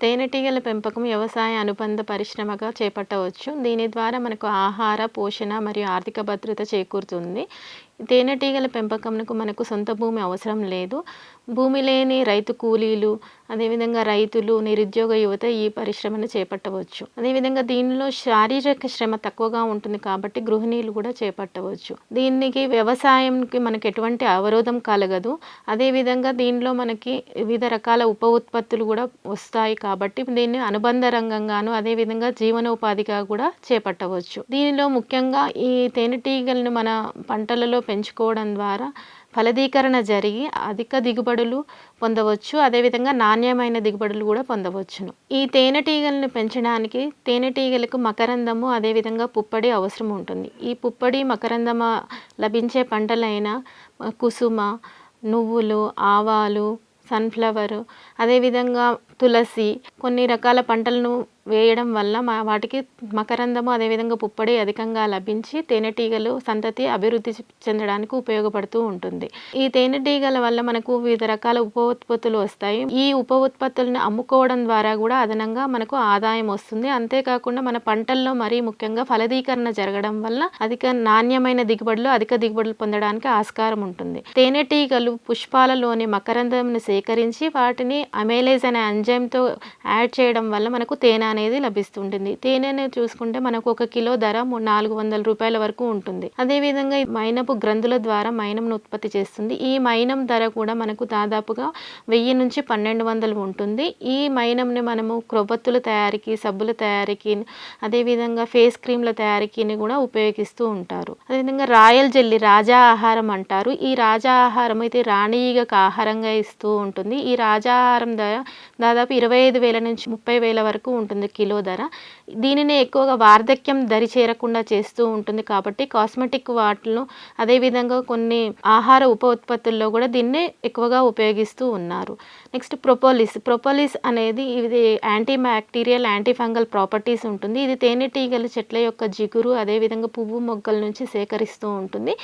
తేనెటీగల పెంపకం వ్యవసాయ అనుబంధ పరిశ్రమగా చేపట్టవచ్చు. దీని ద్వారా మనకు ఆహార పోషణ మరియు ఆర్థిక భద్రత చేకూరుతుంది. తేనెటీగల పెంపకంకు మనకు సొంత భూమి అవసరం లేదు. భూమి లేని రైతు కూలీలు అదేవిధంగా రైతులు నిరుద్యోగ యువత ఈ పరిశ్రమను చేపట్టవచ్చు. అదేవిధంగా దీనిలో శారీరక శ్రమ తక్కువగా ఉంటుంది కాబట్టి గృహిణీలు కూడా చేపట్టవచ్చు. దీనికి వ్యవసాయంకి మనకు ఎటువంటి అవరోధం కలగదు. అదేవిధంగా దీనిలో మనకి వివిధ రకాల ఉప ఉత్పత్తులు కూడా వస్తాయి కాబట్టి దీన్ని అనుబంధ రంగంగాను అదేవిధంగా జీవనోపాధిగా కూడా చేపట్టవచ్చు. దీనిలో ముఖ్యంగా ఈ తేనెటీగలను మన పంటలలో పెంచుకోవడం ద్వారా ఫలదీకరణ జరిగి అధిక దిగుబడులు పొందవచ్చు. అదేవిధంగా నాణ్యమైన దిగుబడులు కూడా పొందవచ్చును. ఈ తేనెటీగలను పెంచడానికి తేనెటీగలకు మకరందము అదేవిధంగా పుప్పడి అవసరం ఉంటుంది. ఈ పుప్పడి మకరందమ లభించే పంటలైన కుసుమ నువ్వులు ఆవాలు సన్ఫ్లవరు అదేవిధంగా తులసి కొన్ని రకాల పంటలను వేయడం వల్ల మా వాటికి మకరందము అదేవిధంగా పుప్పడి అధికంగా లభించి తేనెటీగలు సంతతి అభివృద్ధి చెందడానికి ఉపయోగపడుతూ ఉంటుంది. ఈ తేనెటీగల వల్ల మనకు వివిధ రకాల ఉప ఉత్పత్తులు వస్తాయి. ఈ ఉప ఉత్పత్తులను అమ్ముకోవడం ద్వారా కూడా అదనంగా మనకు ఆదాయం వస్తుంది. అంతేకాకుండా మన పంటల్లో మరీ ముఖ్యంగా ఫలదీకరణ జరగడం వల్ల అధిక నాణ్యమైన దిగుబడులు అధిక దిగుబడులు పొందడానికి ఆస్కారం ఉంటుంది. తేనెటీగలు పుష్పాలలోని మకరందంను సేకరించి వాటిని అమేలేజ్ అనే ఎంజైమ్తో యాడ్ చేయడం వల్ల మనకు తేనె అనేది లభిస్తుంటుంది. తేనెను చూసుకుంటే మనకు ఒక కిలో ధర నాలుగు వందల రూపాయల వరకు ఉంటుంది. అదేవిధంగా మైనపు గ్రంథుల ద్వారా మైనంను ఉత్పత్తి చేస్తుంది. ఈ మైనం ధర కూడా మనకు దాదాపుగా వెయ్యి నుంచి పన్నెండు వందలు ఉంటుంది. ఈ మైనంని మనము క్రొవ్వొత్తుల తయారీకి సబ్బుల తయారీకి అదేవిధంగా ఫేస్ క్రీమ్ల తయారీకిని కూడా ఉపయోగిస్తూ ఉంటారు. అదేవిధంగా రాయల్ జెల్లీ రాజా ఆహారం అంటారు. ఈ రాజా ఆహారం అయితే రాణీగకు ఆహారంగా ఇస్తూ ఉంటుంది. ఈ రాజా ఆహారం ధర దాదాపు ఇరవై ఐదు వేల నుంచి ముప్పై వేల వరకు ఉంటుంది కిలో ధర. దీనిని ఎక్కువగా వార్ధక్యం దరి చేరకుండా చేస్తూ ఉంటుంది కాబట్టి కాస్మెటిక్ వాటిలో అదేవిధంగా కొన్ని ఆహార ఉప ఉత్పత్తుల్లో కూడా దీన్ని ఎక్కువగా ఉపయోగిస్తూ ఉన్నారు. నెక్స్ట్ ప్రొపోలిస్ ప్రొపోలిస్ అనేది ఇది antibacterial antifungal properties ఉంటుంది. ఇది తేనెటీగల చెట్ల యొక్క జిగురు అదేవిధంగా పువ్వు మొగ్గల నుంచి సేకరిస్తూ ఉంటుంది.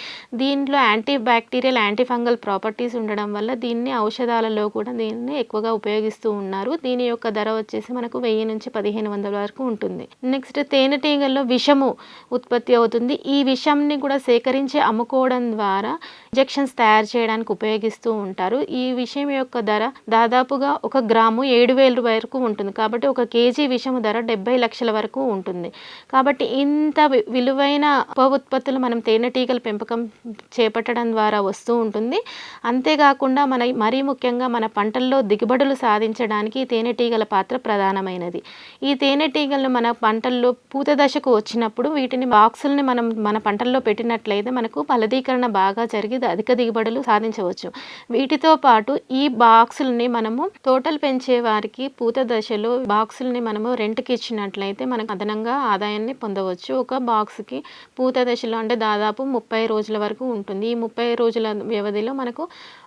దీంట్లో antibacterial antifungal properties ఉండడం వల్ల దీన్ని ఔషధాలలో కూడా దీన్ని ఎక్కువగా ఉపయోగిస్తూ ఉన్నారు. దీని యొక్క ధర వచ్చేసి మనకు వెయ్యి నుంచి పదిహేను వందల వరకు ఉంటుంది. నెక్స్ట్ తేనెటీగల్లో విషము ఉత్పత్తి అవుతుంది. ఈ విషంని కూడా సేకరించి అమ్ముకోవడం ద్వారా ఇంజెక్షన్స్ తయారు చేయడానికి ఉపయోగిస్తూ ఉంటారు. ఈ విషయం యొక్క ధర దాదాపుగా ఒక గ్రాము ఏడు వేల వరకు ఉంటుంది. కాబట్టి ఒక కేజీ విషము ధర డెబ్బై లక్షల వరకు ఉంటుంది. కాబట్టి ఇంత విలువైన ఉప ఉత్పత్తులు మనం తేనెటీగల పెంపకం చేపట్టడం ద్వారా వస్తూ ఉంటుంది. అంతేకాకుండా మన మరీ ముఖ్యంగా మన పంటల్లో దిగుబడులు సాధించడానికి ఈ తేనెటీగల పాత్ర ప్రధానమైనది. ఈ తేనెటీగలను మన పంటల్లో పూత దశకు వచ్చినప్పుడు వీటిని బాక్సుల్ని మనం మన పంటల్లో పెట్టినట్లయితే మనకు ఫలదీకరణ బాగా జరిగి అధిక దిగుబడులు సాధించవచ్చు. వీటితో పాటు ఈ బాక్సుల్ని మనము తోటలు పెంచే వారికి పూత దశలో బాక్సుల్ని మనము రెంట్కి ఇచ్చినట్లయితే మనకు అదనంగా ఆదాయాన్ని పొందవచ్చు. ఒక బాక్స్కి పూత దశలో అంటే దాదాపు ముప్పై రోజుల వరకు ఉంటుంది. ఈ ముప్పై రోజుల వ్యవధిలో మనకు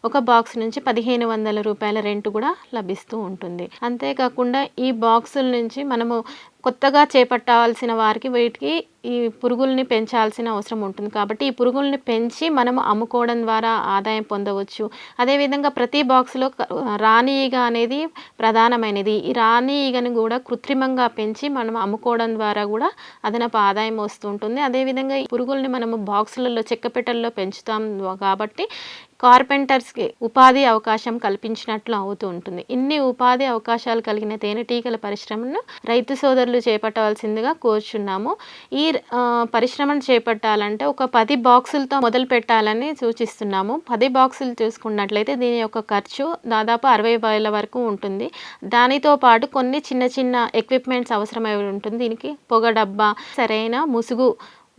ఒక బాక్స్ నుంచి పదిహేను వందల రూపాయల రెంట్ కూడా లభిస్తూ ఉంటుంది. అంతేకాకుండా ఈ బాక్సుల నుంచి మనము కొత్తగా చేపట్టాల్సిన వారికి వీటికి ఈ పురుగుల్ని పెంచాల్సిన అవసరం ఉంటుంది. కాబట్టి ఈ పురుగుల్ని పెంచి మనము అమ్ముకోవడం ద్వారా ఆదాయం పొందవచ్చు. అదేవిధంగా ప్రతి బాక్స్లో రాణి ఈగ అనేది ప్రధానమైనది. ఈ రాణి ఈగను కూడా కృత్రిమంగా పెంచి మనం అమ్ముకోవడం ద్వారా కూడా అదనపు ఆదాయం వస్తుంటుంది. అదేవిధంగా ఈ పురుగుల్ని మనము బాక్సులలో చెక్కపెట్టెల్లో పెంచుతాం కాబట్టి కార్పెంటర్స్కి ఉపాధి అవకాశం కల్పించినట్లు అవుతూ ఉంటుంది. ఇన్ని ఉపాధి అవకాశాలు కలిగిన తేనెటీగల పరిశ్రమను రైతు సోదరులు చేపట్టవలసిందిగా కోరుచున్నాము. ఈ పరిశ్రమను చేపట్టాలంటే ఒక పది బాక్సులతో మొదలు పెట్టాలని సూచిస్తున్నాము. పది బాక్సులు చూసుకున్నట్లయితే దీని యొక్క ఖర్చు దాదాపు అరవై వేల వరకు ఉంటుంది. దానితో పాటు కొన్ని చిన్న చిన్న ఎక్విప్మెంట్స్ అవసరమై ఉంటుంది. దీనికి పొగ డబ్బా సరైన ముసుగు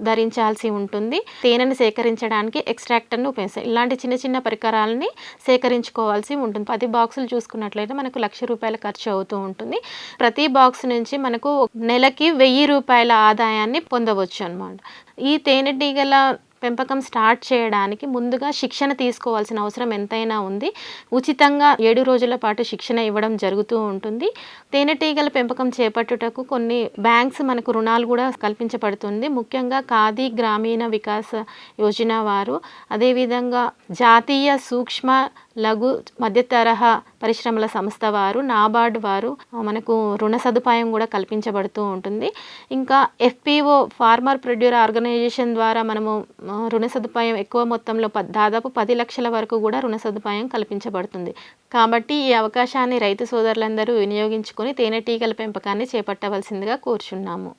ధరించాల్సి ఉంటుంది. తేనెను సేకరించడానికి ఎక్స్ట్రాక్టర్ను ఉపయోగిస్తాం ఇలాంటి చిన్న చిన్న పరికరాలని సేకరించుకోవాల్సి ఉంటుంది. పది బాక్సులు చూసుకున్నట్లయితే మనకు లక్ష రూపాయల ఖర్చు అవుతూ ఉంటుంది. ప్రతి బాక్స్ నుంచి మనకు నెలకి వెయ్యి రూపాయల ఆదాయాన్ని పొందవచ్చు అన్నమాట. ఈ తేనెటీగల పెంపకం స్టార్ట్ చేయడానికి ముందుగా శిక్షణ తీసుకోవాల్సిన అవసరం ఎంతైనా ఉంది. ఉచితంగా ఏడు రోజుల పాటు శిక్షణ ఇవ్వడం జరుగుతూ ఉంటుంది. తేనెటీగల పెంపకం చేపట్టుటకు కొన్ని బ్యాంక్స్ మనకు రుణాలు కూడా కల్పించబడుతుంది. ముఖ్యంగా ఖాదీ గ్రామీణ వికాస యోజన వారు. అదేవిధంగా జాతీయ సూక్ష్మ లఘు మధ్య తరహా పరిశ్రమల సంస్థ వారు నాబార్డ్ వారు మనకు రుణ సదుపాయం కూడా కల్పించబడుతూ ఉంటుంది. ఇంకా ఎఫ్పిఓ ఫార్మర్ ప్రొడ్యూర్ ఆర్గనైజేషన్ ద్వారా మనము రుణ సదుపాయం ఎక్కువ మొత్తంలో దాదాపు పది లక్షల వరకు కూడా రుణ సదుపాయం కల్పించబడుతుంది. కాబట్టి ఈ అవకాశాన్ని రైతు సోదరులందరూ వినియోగించుకొని తేనెటీగల పెంపకాన్ని చేపట్టవలసిందిగా కోరుచున్నాము.